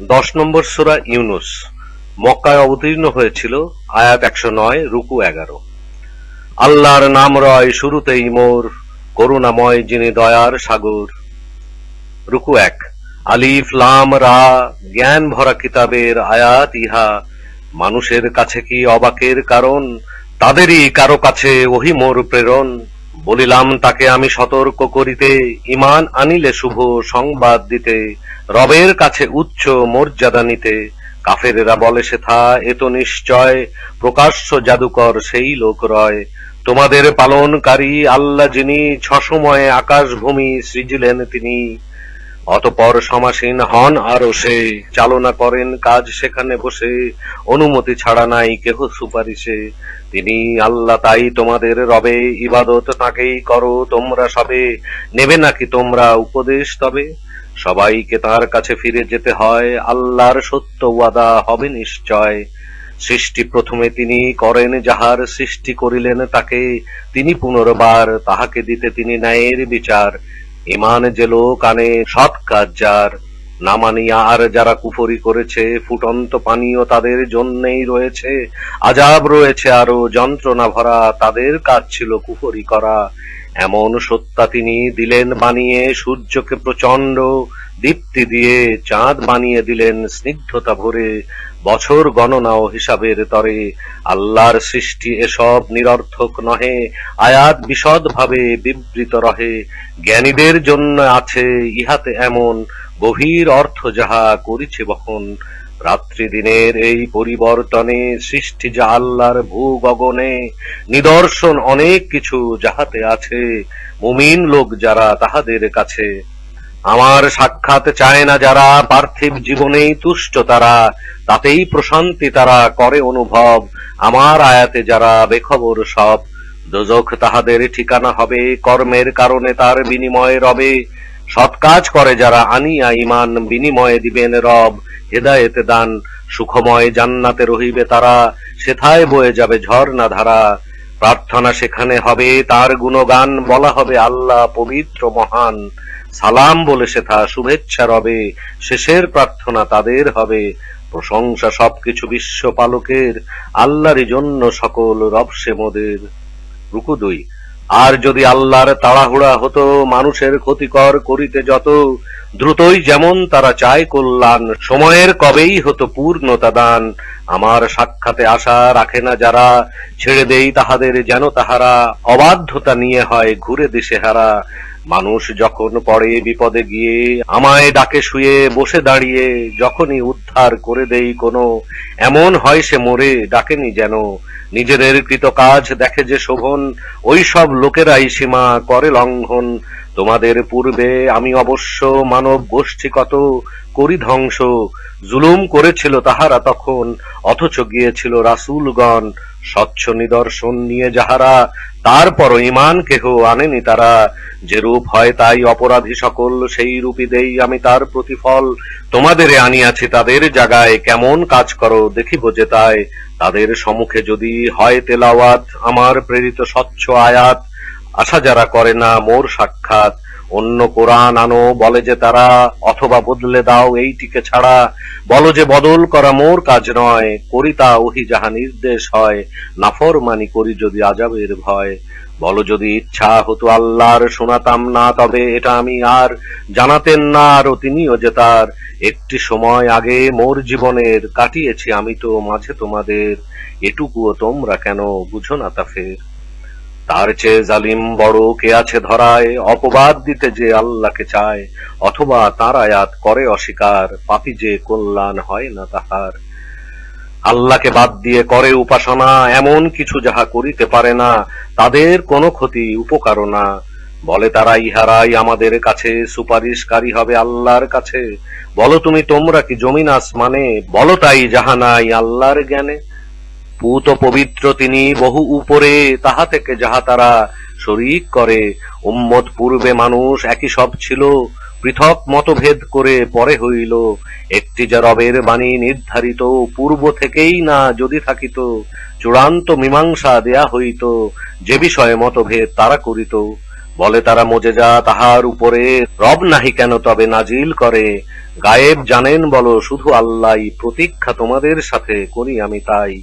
দশ নম্বর সূরা ইউনুস। মক্কায় অবতীর্ণ হয়েছিল আয়াত একশো নয়, রুকু এগারো। আল্লাহর নাম রয় শুরুতেই মোর, করুণাময় যিনি দয়ার সাগর। রুকু এক। আলিফ, লাম, রা, জ্ঞান ভরা কিতাবের আয়াত ইহা। মানুষের কাছে কি অবাকের কারণ? তাদেরই কারও কাছে ওহি মোর প্রেরণ। বলিলাম, তাকে আমি সতর্ক করিতে ইমান আনিলে শুভ সংবাদ দিতে, রবের কাছে উচ্চ মর্যাদা নিতে। কাফেরেরা বলে সেথা এ তো নিশ্চয়, প্রকাশ্য জাদুকর সেই লোক রয়। তোমাদের পালনকারী আল্লাহ যিনি ছসময়ে আকাশ ভূমি সৃজিলেন তিনি অতপর সমাসীন হন আরও সে। চালনা করেন, কাজ সেখানে বসে। অনুমতি ছাড়া নাই কেহ সুপারিশে। তিনি, আল্লাহ তাই তোমাদের রবে, ইবাদত তাকেই করো, তোমরা সবে। নেবে নাকি তোমরা উপদেশ তবে? সবাইকে তার কাছে ফিরে যেতে হয়, আল্লাহর সত্য ওয়াদা হবে নিশ্চয়। সৃষ্টি প্রথমে তিনি করেন, যাহার সৃষ্টি করিলেন তাকে। তিনি পুনর্বার তাহাকে দিতে তিনি ন্যায়ের বিচার। ইমান যে লোক আনে সৎ কাজ যার, না মানিয়া আর যারা কুফরি করেছে, ফুটন্ত পানীয় তাদের জন্যেই রয়েছে, আজাব রয়েছে আরও, যন্ত্রণা ভরা তাদের কাজ ছিল কুফরি করা। এমন সত্তা তিনি দিলেন বানিয়ে, সূর্যকে প্রচণ্ড দীপ্তি দিয়ে চাঁদ বানিয়ে দিলেন স্নিগ্ধতা ভরে বছর গণনা ও হিসাবের তরে আল্লাহর সৃষ্টি এসব নিরর্থক নহে, আয়াত বিশদ ভাবে বিবৃত রহে, জ্ঞানীদের জন্য আছে ইহাতে এমন গভীর অর্থ যাহা করিছে বহন। রাত্রি দিনের এই পরিবর্তনে সৃষ্টি যা আল্লাহর ভূ গগনে নিদর্শন অনেক কিছু যাহাতে আছে, মুমিন লোক যারা তাহাদের কাছে আমার সাক্ষাৎ চায় না যারা পার্থিব জীবনেই তুষ্ট তারা, তাতেই প্রশান্তি তারা করে অনুভব। আমার আয়াতে যারা বেখবর সব, দোজখ তাহাদের ঠিকানা হবে কর্মের কারণে তার বিনিময়ে রবে। সৎ কাজ করে যারা আনিয়া ইমান বিনিময়ে দিবেন রব। হেদায়েতে দান, সুখময় জান্নাতে রহিবে তারা, সেথায় বয়ে যাবে ঝর্ণা ধারা। প্রার্থনা সেখানে হবে, তার গুণগান বলা হবে আল্লাহ পবিত্র মহান। সালাম বলে সেথা শুভেচ্ছা রবে, শেষের প্রার্থনা তাদের হবে। প্রশংসা সবকিছু বিশ্ব পালকের আল্লাহরই জন্য সকল রবসে মোদের। রুকু দুই, আর যদি আল্লাহর তাড়াহুড়া হতো, মানুষের ক্ষতিকর করিতে যত দ্রুতই যেমন তারা চায় কল্যাণ, সময়ের কবেই হতো পূর্ণতা দান আমার সাক্ষাতে আশা রাখে না যারা, ছেড়ে দেই তাহাদের যেন তাহারা। অবাধ্যতা নিয়ে হয় ঘুরে দিশে হারা মানুষ যখন পড়ে বিপদে গিয়ে, আমায় ডাকে শুয়ে, বসে দাঁড়িয়ে, যখনই উদ্ধার করে দেই কোনো, এমন হয় সে মরে ডাকেনি যেন। নিজেদের কৃত কাজ দেখে যে শোভন, ওই সব লোকেরাই সীমা করে লঙ্ঘন। তোমাদের পূর্বে আমি অবশ্য মানব গোষ্ঠী কত করি ধ্বংস জুলুম করেছিল তাহারা তখন, অথচ গিয়েছিল রাসূলগণ স্বচ্ছ নিদর্শন নিয়ে যাহারা, তারপর ইমান কেহ আনেনি তারা। যে রূপ হয় তাই অপরাধী সকল সেই রূপই দেই আমি তার প্রতিফল তোমাদের আনিয়াছি। তাদের জায়গায় কেমন কাজ করো দেখিব যে তাই। তাদের সম্মুখে যদি হয় তেলাওয়াত, আমার প্রেরিত স্বচ্ছ আয়াত আশা যারা করে না, মোর সাক্ষাৎ। অন্য কোরআন আনো, বলে যে তারা, অথবা বদলে দাও এইটিকে ছাড়া। বলো যে বদল করা মোর কাজ নয়, করি তা ওহি যাহা নির্দেশ হয়। নাফরমানি করি যদি আজাবের ভয়। বলো যদি ইচ্ছা হতো আল্লাহর, শোনাতাম না, তবে এটা আমি আর জানাতেন না আরও তিনিও যে তার। একটি সময় আগে মোর জীবনের কাটিয়েছি আমি তো, মাঝে তোমাদের। এটুকুও তোমরা কেন বুঝো না তা ফের? তার চেয়ে জালিম বড় কে আছে ধরায়? অপবাদ দিতে যে আল্লাহকে চায়, অথবা তার আয়াত করে অস্বীকার, পাপি যে কল্যাণ হয় না তাহার। আল্লাহকে বাদ দিয়ে করে উপাসনা, এমন কিছু যাহা করিতে পারে না, তাদের কোনো ক্ষতি, উপকারও না। বলে তারা, ইহারাই আমাদের কাছে সুপারিশকারী হবে আল্লাহর কাছে। বলো তুমি, তোমরা কি জমিন আসমানে? বলো তাই, যাহা নাই আল্লাহর জ্ঞানে। পুত পবিত্র তিনি বহু উপরে তাহা থেকে যাহা তারা শরিক করে, উম্মত পূর্বে মানুষ একই সব ছিল, পৃথক মতভেদ করে পরে হইল, একটি যা রবের বাণী নির্ধারিত, পূর্ব থেকেই না যদি থাকিত, চূড়ান্ত মীমাংসা দেয়া হইত, যে বিষয়ে মতভেদ তারা করিত। বলে তারা মজে যা তাহার উপরে রব নাহি কেন তবে নাজিল করে? গায়েব জানেন বলো, শুধু আল্লাহ প্রতীক্ষা তোমাদের সাথে করি আমি তাই।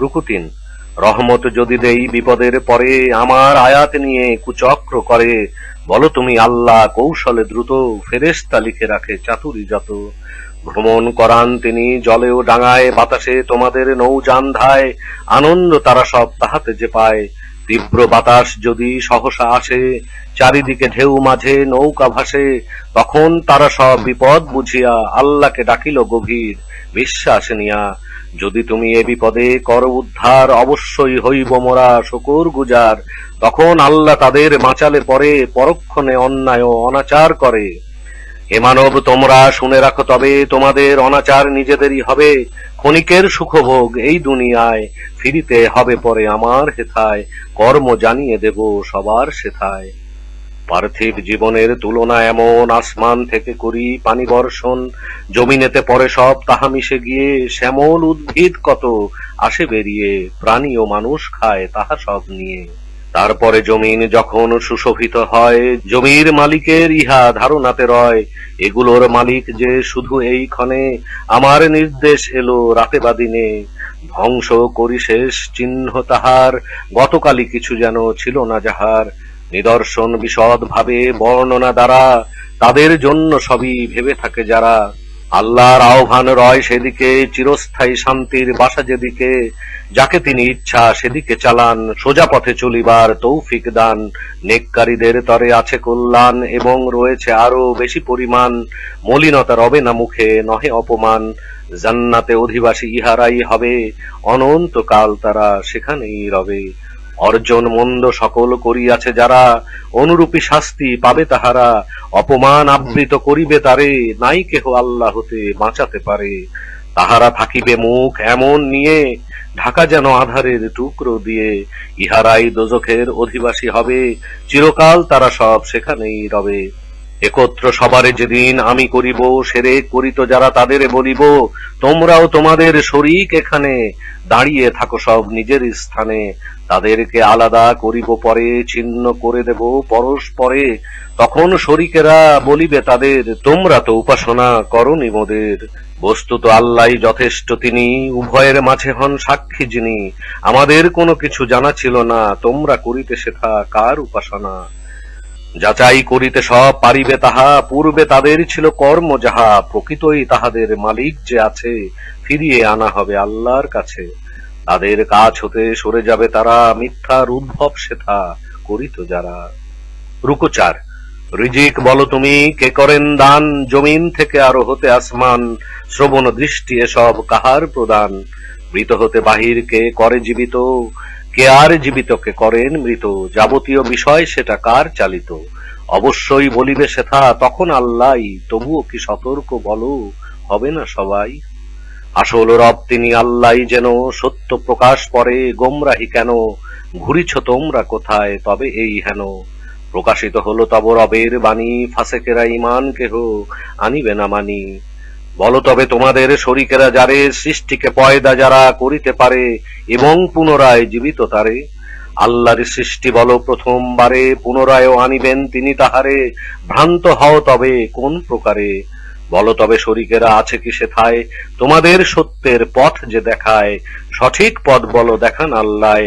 রুকুতিন রহমত যদি দেই বিপদের পরে, আমার আয়াত নিয়ে কুচক্র করে। বলো তুমি আল্লাহ কৌশলে দ্রুত ফেরেশতা লিখে রাখে চাতুরি যত ভ্রমণ করান তিনি জলেও ডাঙায়, বাতাসে তোমাদের নৌযান ধায়। আনন্দ তারা সব তাহাতে যে পায়। তীব্র বাতাস যদি সহসা আসে, চারিদিকে ঢেউ মাঝে নৌকা ভাসে, তখন তারা সব বিপদ বুঝিয়া আল্লাহকে ডাকিল গভীর। বিশ্বাস নিয়া যদি তুমি এ বিপদে কর উদ্ধার অবশ্যই হইব মোরা শকুর গুজার। তখন আল্লাহ তাদের বাঁচালে পরে পরক্ষণে অন্যায় অনাচার করে। হে মানব, তোমরা শুনে রাখো তবে তোমাদের অনাচার নিজেদেরই হবে। ক্ষণিকের সুখভোগ এই দুনিয়ায়। ফিরিতে হবে পরে আমার হেথায়। কর্ম জানিয়ে দেব সবার সেথায়। পার্থিব জীবনের তুলনা এমন আসমান থেকে করি পানি বর্ষণ, জমিনেতে পরে সব তাহা মিশে গিয়ে শ্যামল উদ্ভিদ কত আসে বেরিয়ে প্রাণী ও মানুষ খায় তাহা সব নিয়ে। তারপরে জমিন যখন সুশোভিত হয়, জমির মালিকের ইহা ধারণাতে রয়, এগুলোর মালিক যে শুধু এই ক্ষণে, আমার নির্দেশ এলো রাতে বা দিনে। ধ্বংস করি শেষ চিহ্ন তাহার, গতকালই কিছু যেন ছিল না যাহার। নিদর্শন বিশদ ভাবে বর্ণনা দ্বারা তাদের জন্য সবই ভেবে থাকে যারা আল্লাহর আহ্বান রয় সেদিকে, চিরস্থায়ী শান্তির বাসা যেদিকে, যাকে তিনি ইচ্ছা সেদিকে চালান, সোজা পথে চলিবার তৌফিক দান। নেককারীদের তরে আছে কল্যাণ এবং রয়েছে আরও বেশি পরিমাণ। মলিনতা রবে না মুখে, নহে অপমান। জান্নাতে অধিবাসী ইহারাই হবে, অনন্তকাল তারা সেখানেই রবে। অর্জন মন্দ সকল করিয়াছে যারা, অনুরূপী শাস্তি পাবে তাহারা, অপমান আবৃত করিবে তারে, নাই কেহ আল্লাহ হতে বাঁচাতে পারে। তাহারা থাকিবে মুখ এমন নিয়ে, ঢাকা যেন আধারের টুকরো দিয়ে, ইহারাই দোজখের অধিবাসী হবে, চিরকাল তারা সব সেখানেই রবে। একত্র সবারে যেদিন আমি করিব, সেরে করিত যারা তাদের বলিব, তোমরাও তোমাদের শরিক এখানে, দাঁড়িয়ে থাকো সব নিজের স্থানে। তাদেরকে আলাদা করিব পরে, ছিন্ন করে দেব পরস্পরে তখন শরিকেরা বলিবে, তাদের তোমরা তো উপাসনা করনি মোদের। বস্তুত আল্লাহ যথেষ্ট তিনি, উভয়ের মাঝে হন সাক্ষী যিনি। আমাদের কোনো কিছু জানা ছিল না, তোমরা করিতে শেখা কার উপাসনা? যাচাই করিতে সব পারিবে তাহা, পূর্বে তাদের ছিল কর্ম যাহা, প্রকৃতই তাহাদের মালিক যে আছে, ফিরিয়ে আনা হবে আল্লাহর কাছে। তাদের কাজ হতে সরে যাবে তারা মিথ্যার উদ্ভব সেথা করিত যারা। রুকুচার, রিজিক বলো তুমি, কে করেন দান? জমিন থেকে আরও হতে আসমান, শ্রবণ দৃষ্টি এসব কাহার প্রদান? মৃত হতে বাহির কে করে জীবিত? কে আর জীবিতকে করেন মৃত? যাবতীয় বিষয় সেটা কার চালিত? অবশ্যই বলিবে সেথা, তখন আল্লাহ, তবুও কি সতর্ক বলো? হবে না সবাই? আসল রব তিনি আল্লাহ যেন, সত্য প্রকাশ পরে, গোমরাহি কেন? ঘুরিছ তোমরা কোথায়, তবে এই হেন। প্রকাশিত হলো তব রবের বাণী, ফাঁসেকেরা ইমান কেহ আনিবে না মানি। বলো তবে তোমাদের শরিকেরা যারে, সৃষ্টিকে পয়দা যারা করিতে পারে এবং পুনরায় জীবিত তারে। আল্লাহর সৃষ্টি বলো প্রথমবারে পুনরায় আনিবেন তিনি তাহারে। ভ্রান্ত হও তবে কোন প্রকারে। বলো তবে শরিকেরা আছে কি সেথায়? তোমাদের সত্যের পথ যে দেখায়, সঠিক পথ বলো দেখান আল্লাহ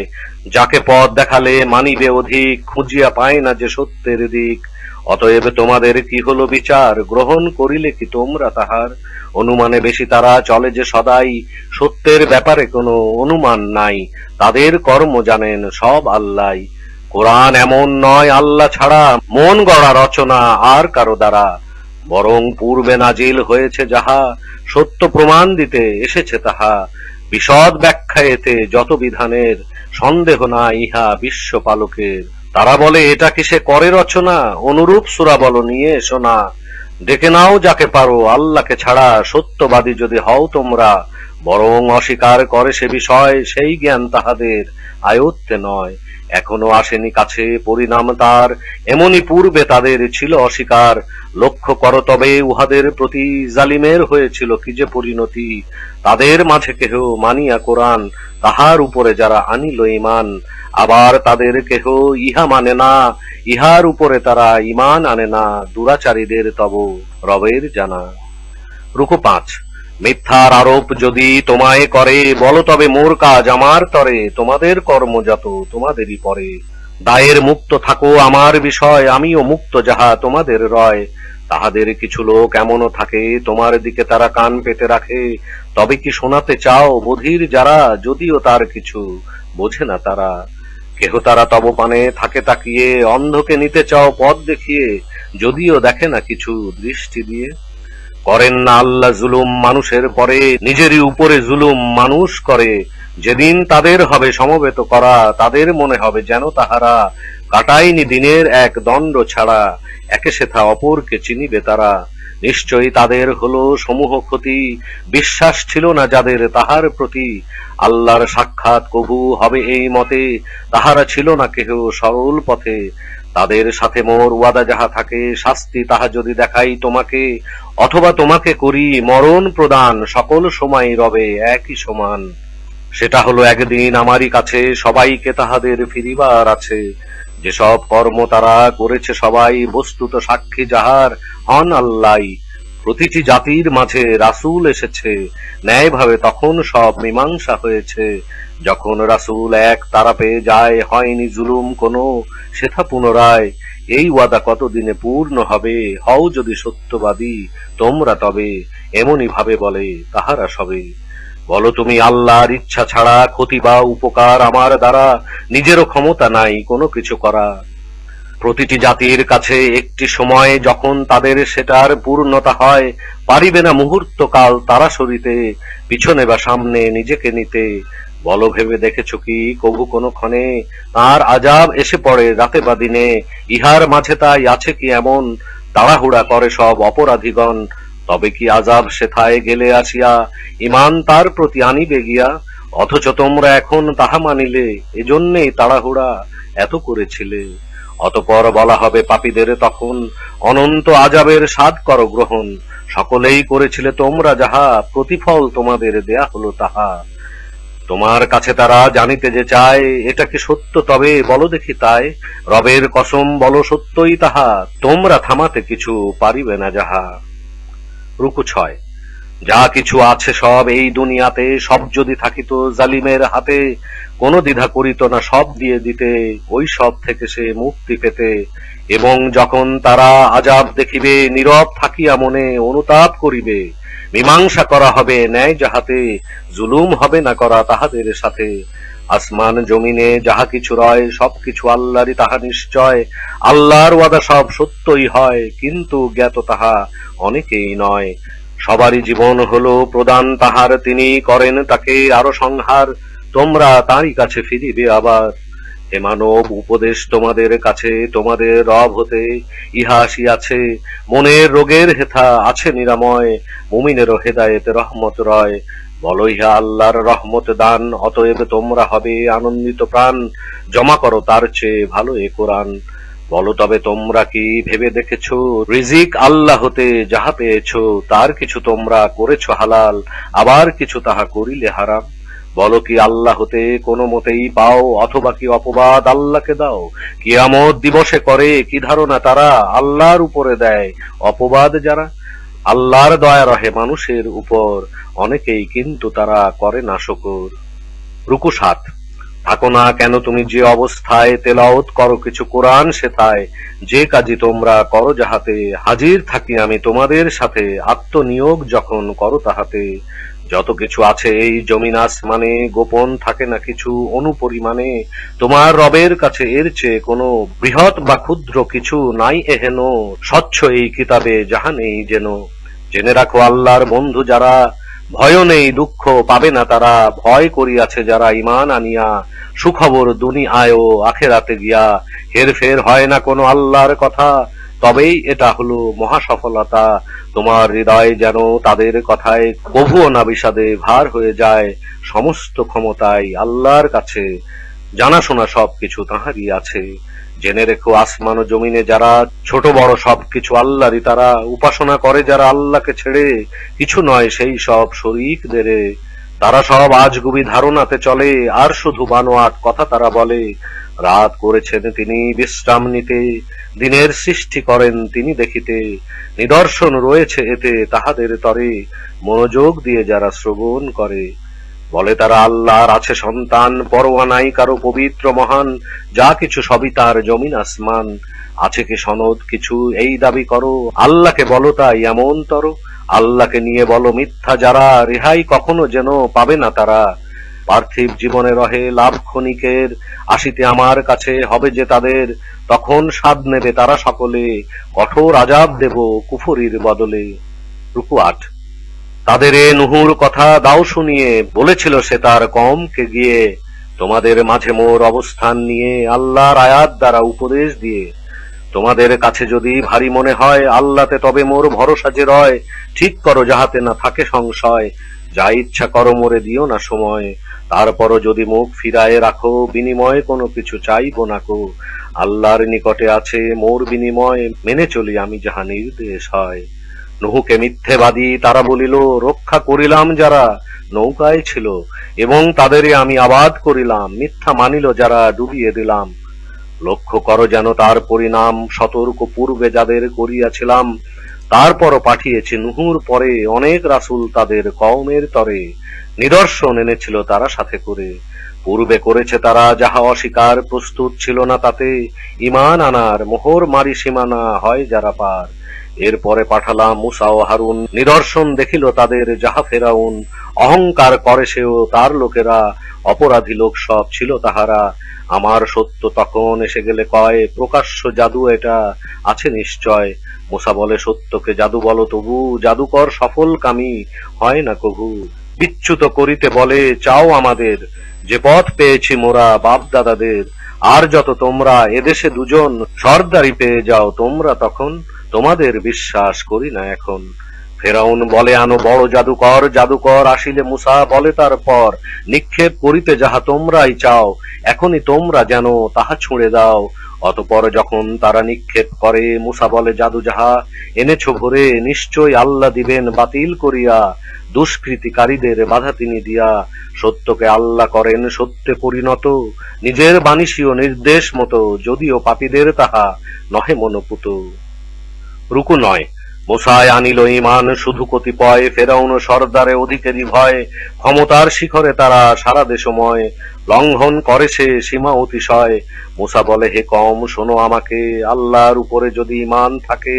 যাকে পথ দেখালে মানিবে অধিক, খুঁজিয়া পায় না যে সত্যের দিক। অতএব তোমাদের কি হলো বিচার? গ্রহণ করিলে কি তোমরা তাহার? অনুমানে বেশি তারা চলে যে সদাই, সত্যের ব্যাপারে কোনো অনুমান নাই। তাদের কর্ম জানেন সব আল্লাহ। কোরআন এমন নয় আল্লাহ ছাড়া, মন গড়া রচনা আর কারও দ্বারা। বরং পূর্বে নাজিল হয়েছে যাহা, সত্য প্রমাণ দিতে এসেছে তাহা। বিশদ ব্যাখ্যা এতে যত বিধানের সন্দেহ না ইহা বিশ্ব পালকের তারা বলে, এটা কি সে করে রচনা? অনুরূপ সুরা বল নিয়ে এসো না। ডেকে নাও যাকে পারো, আল্লাহকে ছাড়া সত্যবাদী যদি হও তোমরা, বরং অস্বীকার করে সে বিষয়, সেই জ্ঞান তাহাদের আয়ত্তে নয়। এখনও আসেনি কাছে পরিণাম তার এমনি পূর্বে তাদের ছিল অস্বীকার। লক্ষ্য কর তবে উহাদের প্রতি জালিমের হয়েছিল কি যে পরিণতি। তাদের মাঝে কেহ মানিয়া কোরআন, তাহার উপরে যারা আনিল ইমান আবার তাদের কেহ ইহা মানে না, ইহার উপরে তারা ইমান আনে না, দুরাচারীদের তব রবের জানা। রুকু পাঁচ। মিথ্যার আরোপ যদি তোমায় করে, বলো তবে মোর কাজ আমার তরে, তোমাদের কর্ম যত তোমাদেরই পরে। দায়ের মুক্ত থাকো আমার বিষয়, আমিও মুক্ত যাহা তোমাদের রয়। তাহাদের কিছু লোক এমনও থাকে, তোমার দিকে তারা কান পেতে রাখে। তবে কি শোনাতে চাও বধির যারা, যদিও তার কিছু বোঝে না তারা। কেহ তারা তব পানে থাকে তাকিয়ে, অন্ধকে নিতে চাও পথ দেখিয়ে, যদিও দেখে না কিছু দৃষ্টি দিয়ে। করেন না আল্লাহ জুলুম মানুষের পরে, নিজেরই উপরে জুলুম মানুষ করে। যেদিন তাদের হবে সমবেত করা, তাদের মনে হবে যেন তাহারা কাটাইনি দিনের এক দণ্ড ছাড়া, একে সেথা অপরকে চিনিবে তারা। নিশ্চয়ই তাদের হলো সমূহ ক্ষতি, বিশ্বাস ছিল না যাদের তাহার প্রতি। আল্লাহর সাক্ষাৎ কভু হবে এই মতে, তাহারা ছিল না কেহ সরল পথে। তাদের সাথে মোর ওয়াদা যাহা থাকে, শাস্তি তাহা যদি দেখাই তোমাকে, অথবা তোমাকে করি মরণ প্রদান সকল সময় রবে একই সমান। সেটা হলো একদিন আমারই কাছে সবাইকে তাহাদের ফিরিবার আছে। যেসব কর্ম তারা করেছে সবাই বস্তুত সাক্ষী যাহার হন আল্লাহ। প্রতিটি জাতির মাঝে রাসূল এসেছে। ন্যায়ভাবে তখন সব মীমাংসা হয়েছে। যখন রাসূল এক তারা পেয়ে যায়, হয়নি জুলুম কোনো, সেথা পুনরায়, এই ওয়াদা কতদিনে পূর্ণ হবে? হও যদি সত্যবাদী, তোমরা তবে এমনই ভাবে বলে, তাহারা সবে। বলো তুমি আল্লাহর ইচ্ছা ছাড়া, ক্ষতি বা উপকার আমার দ্বারা, নিজেরও ক্ষমতা নাই কোনো কিছু করা। প্রতিটি জাতির কাছে একটি সময় যখন তাদের সেটার পূর্ণতা হয়, পারিবে না মুহূর্ত কাল তারা সরিতে পিছনে বা সামনে নিজেকে নিতে বলো ভেবে দেখেছ কি? কভু কোনো ক্ষণে তার আজাব এসে পড়ে রাতে বা দিনে। ইহার মাঝে তাই আছে কি এমন? তাড়াহুড়া করে সব অপরাধীগণ। তবে কি আজাব সেথায় গেলে আসিয়া ইমান তার প্রতি আনিবে গিয়া? অথচ তোমরা এখন তাহা মানিলে এজন্যেই তাড়াহুড়া এত করেছিলে। অতপর বলা হবে পাপীদের তখন অনন্ত আজাবের স্বাদ কর গ্রহণ। সকলেই করেছিলে তোমরা যাহা, প্রতিফল তোমাদের দেয়া হলো তাহা। তোমার কাছে তারা জানিতে যে চায়, এটা কি সত্য? তবে বলো দেখি তাই। রবের কসম, বলো সত্যই তাহা। তোমরা থামাতে কিছু পারিবে না যাহা। রুকু ছয়। যা কিছু আছে সব এই দুনিয়াতে, সব যদি থাকিত জালিমের হাতে, কোনো দ্বিধা করিত না, সব দিয়ে দিতে। ওই সব থেকে সে মুক্তি পেতে। এবং যখন তারা আজাব দেখিবে, নীরব থাকিয়া মনে অনুতাপ করিবে মীমাংসা করা হবে, ন্যায় যাহাতে জুলুম হবে না করা তাহাদের সাথে। আসমান জমিনে যাহা কিছু রয়, সবকিছু আল্লাহরই তাহা নিশ্চয়। আল্লাহর ওয়াদা সব সত্যই হয়, কিন্তু জ্ঞাত তাহা অনেকেই নয়। সবারই জীবন হলো প্রদান তাহার, তিনি করেন তাকে আরও সংহার। তোমরা তাঁরই কাছে ফিরিবে আবার। হে মানব, উপদেশ তোমাদের কাছে, তোমাদের রব হতে ইহা আসিয়াছে। মনের রোগের হেথা আছে নিরাময়, মুমিনেরও হেদায়েত রহমত রয়। বলো ইহা আল্লাহর রহমত দান, অতএব তোমরা হবে আনন্দিত প্রাণ। জমা করো তার চেয়ে ভালো এ কোরআন। বলো তবে তোমরা কি ভেবে দেখেছ? রিজিক আল্লাহ হতে যাহা পেয়েছ, তার কিছু তোমরা করেছ হালাল, আবার কিছু তাহা করিলে হারাম। বলো কি আল্লাহ হতে কোনো মতেই পাও অথবা কি অপবাদ আল্লাহকে দাও? কিয়ামত দিবসে করে কি ধারণা তারা আল্লাহর উপরে দেয় অপবাদ যারা? আল্লাহর দয়া রহে মানুষের উপর, অনেকেই কিন্তু তারা করে না শকর। রুকু সাত। থাকো না কেন তুমি যে অবস্থায় তেলাওত করো কিছু কোরআন সেথায় যে কাজে তোমরা করো যাহাতে হাজির থাকি আমি তোমাদের সাথে, আত্মনিয়োগ যখন করো তাহাতে। যত কিছু আছে এই জমিনাস মানে গোপন থাকে না কিছু অনুপরিমাণে। তোমার রবের কাছে এর চেয়ে কোনো বৃহৎ বা ক্ষুদ্র কিছু নাই এহেন। স্বচ্ছ এই কিতাবে যাহা নেই যেন। জেনে রাখো আল্লাহর বন্ধু যারা ভয় নেই দুঃখ পাবে না তারা। ভয় করিয়াছে যারা ইমান আনিয়া, সুখবর দুনি আয়ো আখেরাতে গিয়া। হেরফের হয় না কোনো আল্লাহর কথা। তবেই এটা হলো মহা সফলতা তোমার হৃদয় যেন তাদের কথায় কভুও না বিষাদে ভার হয়ে যায়। সমস্ত ক্ষমতাই আল্লাহর কাছে। জানাশোনা সবকিছু তাহারই আছে। জেনে রেখো, আসমান ও জমিনে যারা ছোট বড় সবকিছু আল্লাহরই, তারা উপাসনা করে যারা আল্লাহকে ছেড়ে। কিছু নয় সেই সব শরিকদের। তারা সব আজগুবি ধারণাতে চলে, আর শুধু বানোয়াট কথা তারা বলে। রাত করেছেন তিনি, বিশ্রাম নিতে, দিনের সৃষ্টি করেন তিনি দেখিতে, নিদর্শন রয়েছে এতে তাহাদের তরে, মনোযোগ দিয়ে যারা শ্রবণ করে। বলে তারা, আল্লাহর আছে সন্তান, পরোয়া নাই কারও পবিত্র মহান, যা কিছু সবই তার জমিন আসমান। আছে কি সনদ কিছু? এই দাবি করো, আল্লাহকে বলো তাই এমন তর। আল্লাহকে নিয়ে বলো মিথ্যা যারা, রেহাই কখনো যেন পাবে না তারা। পার্থিব জীবনে রহে লাভ ক্ষণিকের। আসিতে আমার কাছে হবে যে তাদের, তখন স্বাদ নেবে তারা সকলে। কঠোর আজাব দেব কুফরির বদলে। রুকু আট। তাদের এ নুহুর কথা দাও শুনিয়ে, বলেছিল সে তার কমকে গিয়ে। তোমাদের মাঝে মোর অবস্থান নিয়ে আল্লাহর আয়াত দ্বারা উপদেশ দিয়ে। তোমাদের কাছে যদি ভারী মনে হয়, আল্লাহতে তবে মোর ভরসা যে রয়, ঠিক করো যাহাতে না থাকে সংশয়। যা ইচ্ছা করো মোরে দিও না সময়। তারপরও যদি মুখ ফিরায়ে রাখো, বিনিময়ে কোনো কিছু চাইব না কো আল্লাহর নিকটে আছে মোর বিনিময়, মেনে চলি আমি যাহা নির্দেশ হয়। নুহুকে মিথ্যেবাদী তারা বলিল, রক্ষা করিলাম যারা, নৌকায় ছিল, এবং তাদেরই আমি আবাদ করিলাম, মিথ্যা মানিল যারা, ডুবিয়ে দিলাম। লক্ষ্য করো যেন তার পরিণাম সতর্ক পূর্বে যাদের করিয়াছিলাম, তারপরও পাঠিয়েছি নুহুর পরে অনেক রাসূল তাদের কওমের তরে। নিদর্শন এনেছিল তারা সাথে করে। পূর্বে করেছে তারা যাহা অস্বীকার, প্রস্তুত ছিল না তাতে। ইমান আনার মোহর মারি সীমানা হয় যারা পার। এরপরে পাঠালাম মুসা ও হারুন। নিদর্শন দেখিল তাদের যাহা ফেরাউন। অহংকার করে সেও তার লোকেরা। অপরাধী লোক সব ছিল তাহারা। আমার সত্য তখন এসে গেলে কয়, প্রকাশ্য জাদু এটা আছে নিশ্চয়। মুসা বলে, সত্যকে জাদু বলো তবু, জাদুকর সফল কামি হয় না কভু। বিচ্যুত করিতে বলে, চাও আমাদের, যে পথ পেয়েছি মোরা বাপ দাদাদের আর যত তোমরা এদেশে দুজন সর্দারি পেয়ে যাও, তোমরা তখন তোমাদের বিশ্বাস করি না এখন। ফেরাউন বলে, আনো বড় জাদুকর জাদুকর আসিলে মুসা বলে তারপর নিক্ষেপ করিতে যাহা তোমরাই চাও, এখনই তোমরা যেন তাহা ছুঁড়ে দাও। অতপর যখন তারা নিক্ষেপ করে, মুসা বলে, জাদু যাহা এনেছ ভরে, নিশ্চয় আল্লাহ দিবেন, বাতিল করিয়া দুষ্কৃতিকারীদের বাধা তিনি দিয়া। সত্যকে আল্লাহ করেন, সত্যে পরিণত, নিজের বাণিসীয় নির্দেশ মতো, যদিও পাপীদের তাহা নহে মনোপুত। রুকু নয় মোসায় আনিল ইমান শুধু কতিপয় ফেরাউন সর্দারে অধিকারী ভয়। ক্ষমতার শিখরে তারা সারা দেশময়, লঙ্ঘন করে সে সীমা অতিশয়। মুসা বলে, হে কম শোনো আমাকে, আল্লাহর উপরে যদি ইমান থাকে,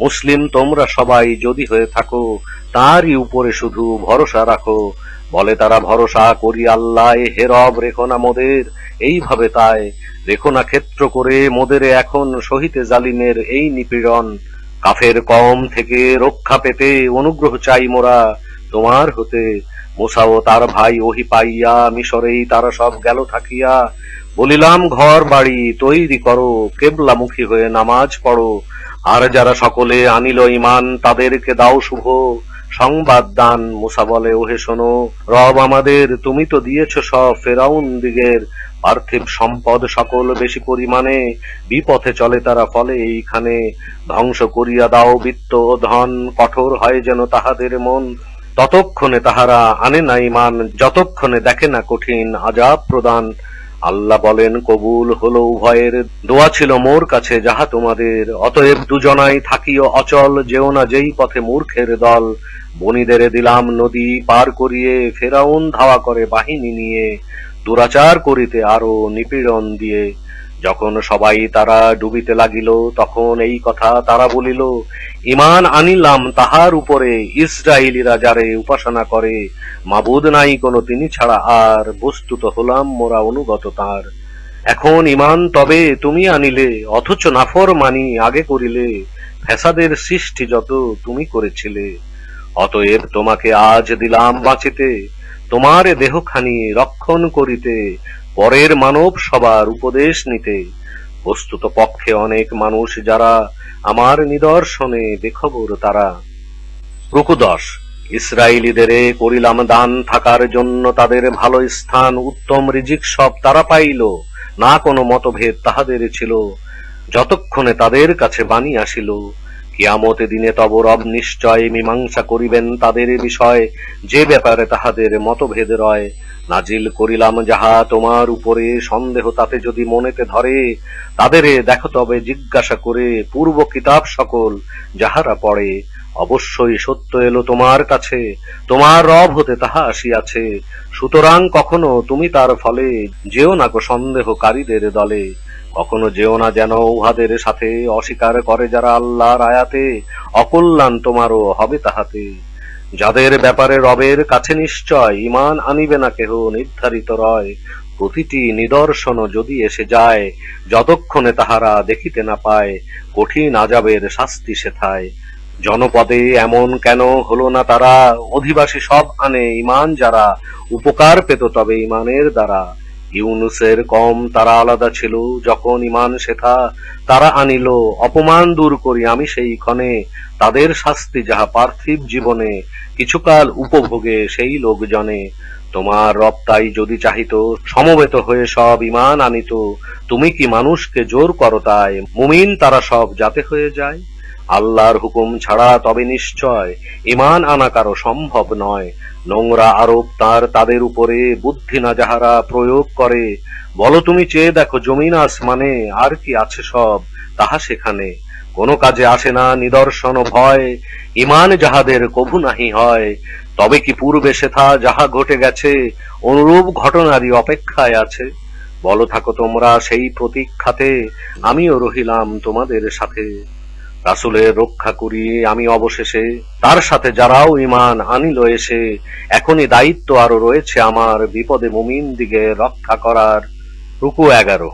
মুসলিম তোমরা সবাই যদি হয়ে থাকো, তারই উপরে শুধু ভরসা রাখো। বলে, তারা ভরসা করি আল্লাহ হে রব, রেখো না মোদের। এইভাবে তাই, রেখো না ক্ষেত্র করে মোদের এখন শহীদে জালিমের এই নিপীড়ন। কাফের কম থেকে রক্ষা পেতে অনুগ্রহ চাই মোরা, তোমার হতে। মোসাও তার ভাই ওহি পাইয়া, মিশরেই তারা সব গেল থাকিয়া। বলিলাম, ঘর বাড়ি তৈরি করো, কেবলামুখী হয়ে নামাজ পড়ো। আর যারা সকলে আনিল ইমান তাদেরকে দাও শুভ সংবাদ দান। মুসা বলে, ওহে শোনো, রব আমাদের, তুমি তো দিয়েছ সব ফেরাউন দিগের পার্থিব সম্পদ সকল বেশি পরিমাণে বিপথে চলে তারা ফলে এইখানে ধ্বংস করিয়া দাও বিত্ত ধন, কঠোর হয় যেন তাহাদের মন। ততক্ষণে তাহারা আনে না ইমান যতক্ষণে দেখে না কঠিন আজাব প্রদান। আল্লাহ বলেন, কবুল হলো উভয়ের। দোয়া ছিল মোর কাছে, যাহা তোমাদের। অতএব দুজনাই থাকিও অচল, যেও না যেই পথে মূর্খের দল। বনিদের দিলাম নদী পার করিয়ে, ফেরাউন ধাওয়া করে বাহিনী নিয়ে। দুরাচার করিতে আরও নিপীড়ন দিয়ে। যখন সবাই তারা ডুবিতে লাগিল, তখন এই কথা তারা বলিল, ইমান আনিলাম তাহার উপরে ইসরায়েলিরা যারে উপাসনা করে। মাবুদ নাই কোনো তিনি ছাড়া, আর বস্তুত হলাম মোরা অনুগত তার। এখন ইমান তবে তুমি আনিলে, অথচ নাফর মানি আগে করিলে। ফ্যাসাদের সৃষ্টি যত তুমি করেছিলে। অতএব তোমাকে আজ দিলাম বাঁচিতে। তোমার দেহখানি রক্ষণ করিতে পরের মানব সবার উপদেশ নিতে। বস্তুত পক্ষে অনেক মানুষ যারা আমার নিদর্শনে বেখবর তারা। রুকুদশ ইসরায়েলীদের করিলাম দান থাকার জন্য তাদের ভালো স্থান, উত্তম রিজিক সব তারা পাইল, না কোনো মতভেদ তাহাদের ছিল। যতক্ষণে তাদের কাছে বাণী আসিল কিয়ামতে দিনে তব রব নিশ্চয় মীমাংসা করিবেন তাদের বিষয়, যে ব্যাপারে তাহাদের মতভেদ রয়। নাজিল করিলাম যাহা তোমার উপরে সন্দেহ, তাতে যদি মনেতে ধরে, তাদেরে দেখো তবে জিজ্ঞাসা করে, পূর্ব কিতাব সকল যাহারা পড়ে, অবশ্যই সত্য এলো তোমার কাছে, তোমার রব হতে তাহা আসিয়াছে। সুতরাং কখনো তুমি তার ফলে যেও না সন্দেহকারীদের দলে। কখনো যেও না যেন উহাদের সাথে অস্বীকার করে যারা আল্লাহর আয়াতে, অকল্যাণ তোমারও হবে তাহাতে। যাদের ব্যাপারে রবের কাছে নিশ্চয় ইমান আনিবে না কেহ, নির্ধারিত রয়। প্রতিটি নিদর্শন যদি এসে যায়, যতক্ষণে তাহারা দেখিতে না পায়, কঠিন আজাবের শাস্তি সেথায় জনপদে এমন কেন হলো না তারা? অধিবাসী সব আনে ইমান যারা, উপকার পেত তবে ইমানের দ্বারা। ইউনুসের কম তারা আলাদা ছিল। যখন ইমান শেখা, তারা আনিল, অপমান দূর করি আমি সেই ক্ষণে। তাদের শাস্তি যাহা পার্থিব জীবনে, কিছুকাল উপভোগে সেই লোকজনে। তোমার রপ্তাই যদি চাহিত, সমবেত হয়ে সব ইমান আনিত, তুমি কি মানুষকে জোর করো তাই? মুমিন তারা সব যাতে হয়ে যায়। আল্লাহর হুকুম ছাড়া তবে নিশ্চয় ইমান আনা কারও সম্ভব নয়। নোংরা আরোপ তার তাদের উপরে বুদ্ধি না যাহারা প্রয়োগ করে। বলো তুমি চেয়ে দেখো জমিন আসমানে, আর কি আছে সব তাহা সেখানে। কোনো কাজে আসে না নিদর্শন ভয় ইমান যাহাদের কভু নাহি হয়। তবে কি পূর্বে সেথা যাহা ঘটে গেছে, অনুরূপ ঘটনারই অপেক্ষায় আছে? বলো থাকো তোমরা সেই প্রতীক্ষাতে, আমিও রহিলাম তোমাদের সাথে। রাসুলের রক্ষা করিয়ে আমি অবশেষে তার সাথে যারাও ইমান আনিল এসে, এখনই দায়িত্ব আরও রয়েছে আমার বিপদে মুমিন দিকে রক্ষা করার। রুকু এগারো।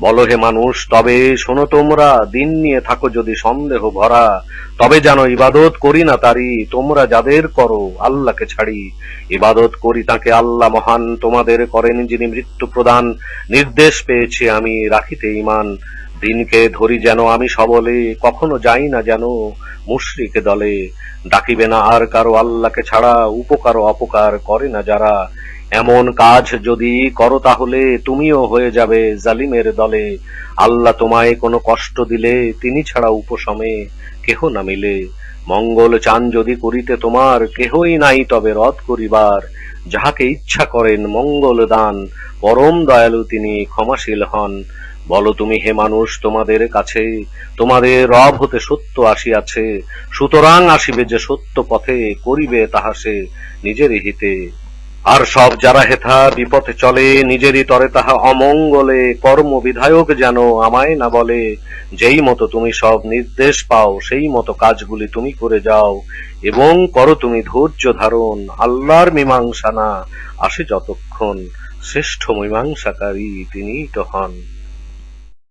বলো হে মানুষ, তবে শোনো তোমরা, দিন নিয়ে থাকো যদি সন্দেহ ভরা, তবে যেন ইবাদত করি না তারি, তোমরা যাদের করো, আল্লাহকে ছাড়ি। ইবাদত করি তাকে আল্লাহ মহান তোমাদের করেন যিনি মৃত্যু প্রদান। নির্দেশ পেয়েছি আমি, রাখিতে ইমান দিনকে ধরি যেন আমি সবলে, কখনো যাই না যেন মুশরিকে দলে। ডাকিবে না আর কারও আল্লাহকে ছাড়া, উপকার অপকার করে না যারা। এমন কাজ যদি করো তাহলে তুমিও হয়ে যাবে জালিমের দলে। আল্লাহ তোমায় কোনো কষ্ট দিলে, তিনি ছাড়া উপশমে কেহ না মিলে। মঙ্গল চান যদি করিতে তোমার, কেহই নাই তবে রদ করিবার। যাহাকে ইচ্ছা করেন মঙ্গল দান, পরম দয়ালু তিনি ক্ষমাশীল হন। বলো তুমি হে মানুষ, তোমাদের কাছে, তোমাদের রব হতে সত্য আসিয়াছে, সুতরাং আসিবে যে সত্য পথে করিবে তাহা সে নিজের হিতে। আর সব যারা হেথা বিপথে চলে, নিজেরই তরে তাহা অমঙ্গলে কর্ম বিধায়ক যেন আমায় না বলে, যেই মতো তুমি সব নির্দেশ পাও, সেই মতো কাজগুলি তুমি করে যাও, এবং করো তুমি ধৈর্য ধারণ, আল্লাহর মীমাংসা না, আসে যতক্ষণ শ্রেষ্ঠ মীমাংসাকারী তিনি তো হন।